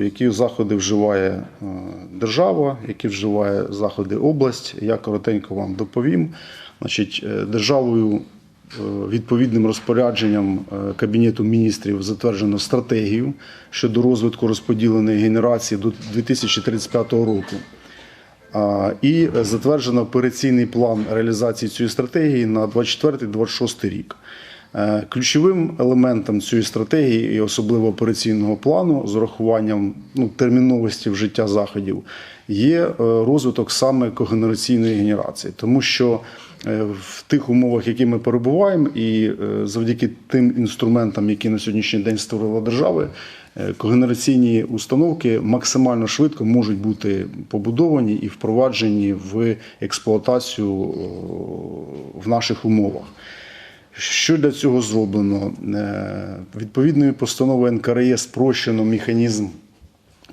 які заходи вживає е, держава, які вживає заходи область. Я коротенько вам доповім. Значить, е, державою е, відповідним розпорядженням Кабінету міністрів затверджено стратегію щодо розвитку розподіленої генерації до 2035 року. І затверджено операційний план реалізації цієї стратегії на 24-26 рік. Е, Ключовим елементом цієї стратегії і особливо операційного плану з урахуванням ну, терміновості вжиття заходів є е, розвиток саме когенераційної генерації, тому що е, в тих умовах, які ми перебуваємо, і завдяки тим інструментам, які на сьогоднішній день створила держава, е, когенераційні установки максимально швидко можуть бути побудовані і впроваджені в експлуатацію в наших умовах. Що для цього зроблено? Е, Відповідною постановою НКРЕ спрощено механізм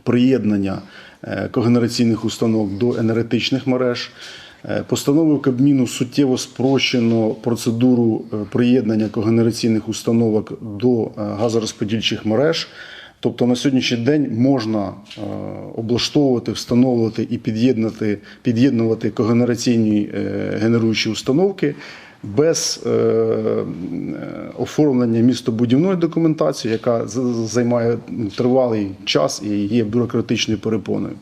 приєднання е, когенераційних установок до енергетичних мереж. Е, Постановою Кабміну суттєво спрощено процедуру е, приєднання когенераційних установок до е, газорозподільчих мереж. Тобто на сьогоднішній день можна е, облаштовувати, встановлювати і під'єднувати когенераційні е, генеруючі установки без е, оформлення містобудівної документації, яка займає тривалий час і є бюрократичною перепоною,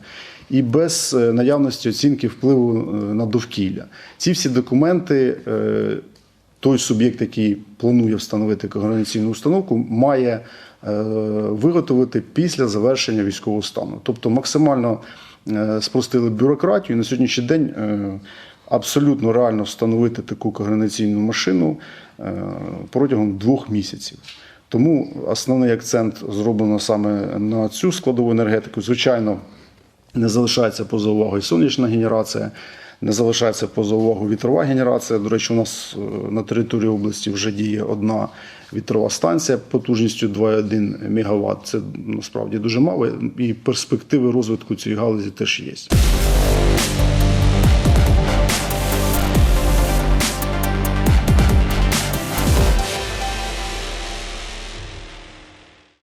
і без е, наявності оцінки впливу е, на довкілля. Ці всі документи. той суб'єкт, який планує встановити когенераційну установку, має виготовити після завершення військового стану. Тобто максимально спростили бюрократію. На сьогоднішній день абсолютно реально встановити таку когенераційну машину е, протягом двох місяців. Тому основний акцент зроблено саме на цю складову енергетику. Звичайно, не залишається поза увагою сонячна генерація, не залишається поза увагою вітрова генерація. До речі, у нас е, на території області вже діє одна вітрова станція потужністю 2,1 МВт. Це насправді дуже мало, і перспективи розвитку цієї галузі теж є.